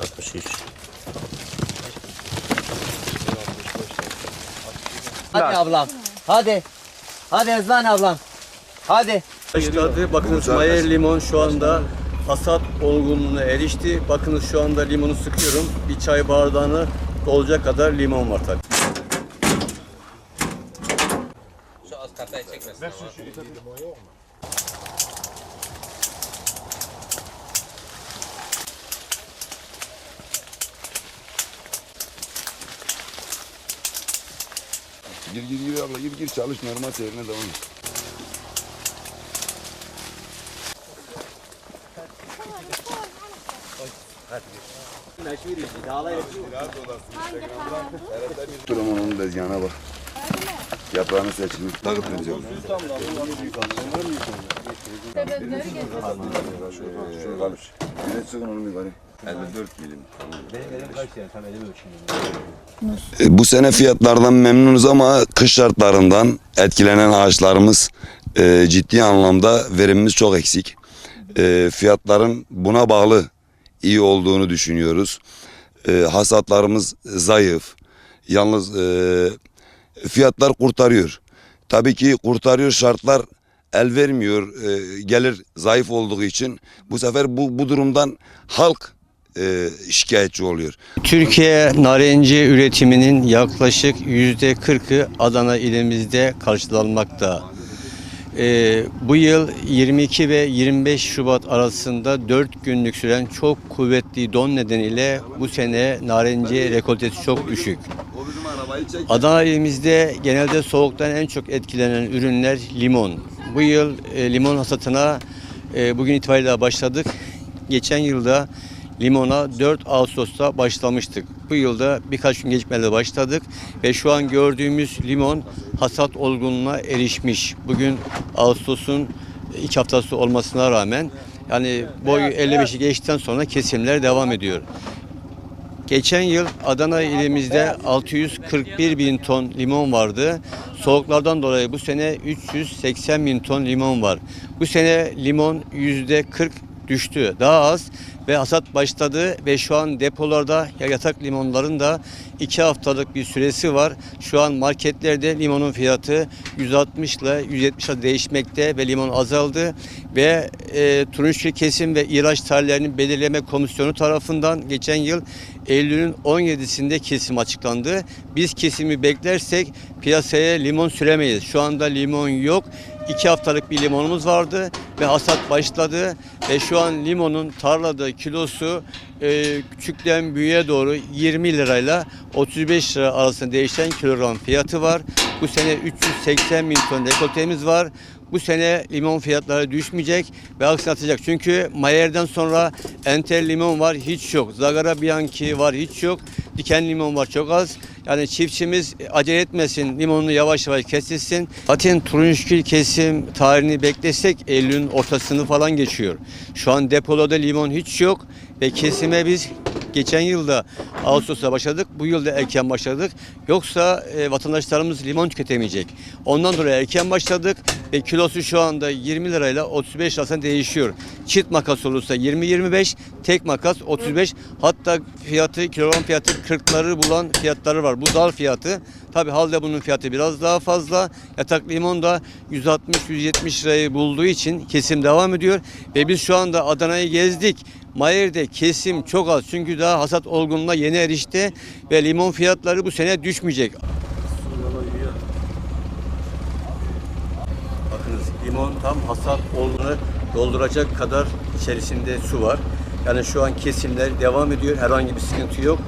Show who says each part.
Speaker 1: 63.
Speaker 2: Hadi ablam. Hadi. Hadi Ezlan ablam. Hadi.
Speaker 3: Başladı. Bakınız Mayer limon şu anda hasat olgunluğuna erişti. Bakınız şu anda limonu sıkıyorum. Bir çay bardağını dolacak kadar limon var tabii.
Speaker 4: Gir gir gir abla gir gir çalış normal seyrine devam et. Dur aman onun tezgahına bak. Yaprağını seçin. Takıp vereceğim. Şöyle kalmış. Güneş sıkın onu yukarı. 54 milim. E, Bu sene fiyatlardan memnunuz ama kış şartlarından etkilenen ağaçlarımız e, ciddi anlamda verimimiz çok eksik. E, fiyatların buna bağlı iyi olduğunu düşünüyoruz. E, hasatlarımız zayıf. Yalnız e, fiyatlar kurtarıyor. Tabii ki kurtarıyor şartlar el vermiyor. E, gelir zayıf olduğu için bu sefer bu bu durumdan halk e, şikayetçi oluyor.
Speaker 3: Türkiye narenci üretiminin yaklaşık yüzde 40'ı Adana ilimizde karşılanmakta. Ee, bu yıl 22 ve 25 Şubat arasında 4 günlük süren çok kuvvetli don nedeniyle bu sene narenci rekoltesi çok düşük. Adana ilimizde genelde soğuktan en çok etkilenen ürünler limon. Bu yıl e, limon hasatına e, bugün itibariyle başladık. Geçen yılda limona 4 Ağustos'ta başlamıştık. Bu yılda birkaç gün gecikmeyle başladık ve şu an gördüğümüz limon hasat olgunluğuna erişmiş. Bugün Ağustos'un ilk haftası olmasına rağmen yani boyu 55'i geçtikten sonra kesimler devam ediyor. Geçen yıl Adana ilimizde 641 bin ton limon vardı. Soğuklardan dolayı bu sene 380 bin ton limon var. Bu sene limon yüzde 40 düştü. Daha az ve hasat başladı ve şu an depolarda ya yatak limonların da 2 haftalık bir süresi var. Şu an marketlerde limonun fiyatı 160 ile 170 ile değişmekte ve limon azaldı ve e, turunçgil kesim ve ihraç tarihlerinin belirleme komisyonu tarafından geçen yıl Eylül'ün 17'sinde kesim açıklandı. Biz kesimi beklersek piyasaya limon süremeyiz. Şu anda limon yok. 2 haftalık bir limonumuz vardı ve hasat başladı ve şu an limonun tarlada kilosu e, küçükten büyüğe doğru 20 lirayla 35 lira arasında değişen kilogram fiyatı var. Bu sene 380 bin ton rekoltemiz var. Bu sene limon fiyatları düşmeyecek ve aksine. Çünkü Mayer'den sonra entel limon var hiç yok. Zagara Bianchi var hiç yok. Diken limon var çok az. Yani çiftçimiz acele etmesin, limonunu yavaş yavaş kesilsin. Zaten turunçgül kesim tarihini beklesek Eylül'ün ortasını falan geçiyor. Şu an depolarda limon hiç yok ve kesime biz geçen yılda Ağustos'ta başladık. Bu yılda erken başladık. Yoksa e, vatandaşlarımız limon tüketemeyecek. Ondan dolayı erken başladık ve kilosu şu anda 20 lirayla 35 lirasına değişiyor. Çift makas olursa 20-25, tek makas 35. Hatta fiyatı kilogram fiyatı 40'ları bulan fiyatları var. Bu dal fiyatı. Tabi halde bunun fiyatı biraz daha fazla. Yatak limon da 160-170 lirayı bulduğu için kesim devam ediyor. Ve biz şu anda Adana'yı gezdik. Mayer'de kesim çok az çünkü daha hasat olgunluğuna yeni erişti ve limon fiyatları bu sene düşmeyecek. Bakınız limon tam hasat olgunluğunu dolduracak kadar içerisinde su var. Yani şu an kesimler devam ediyor. Herhangi bir sıkıntı yok.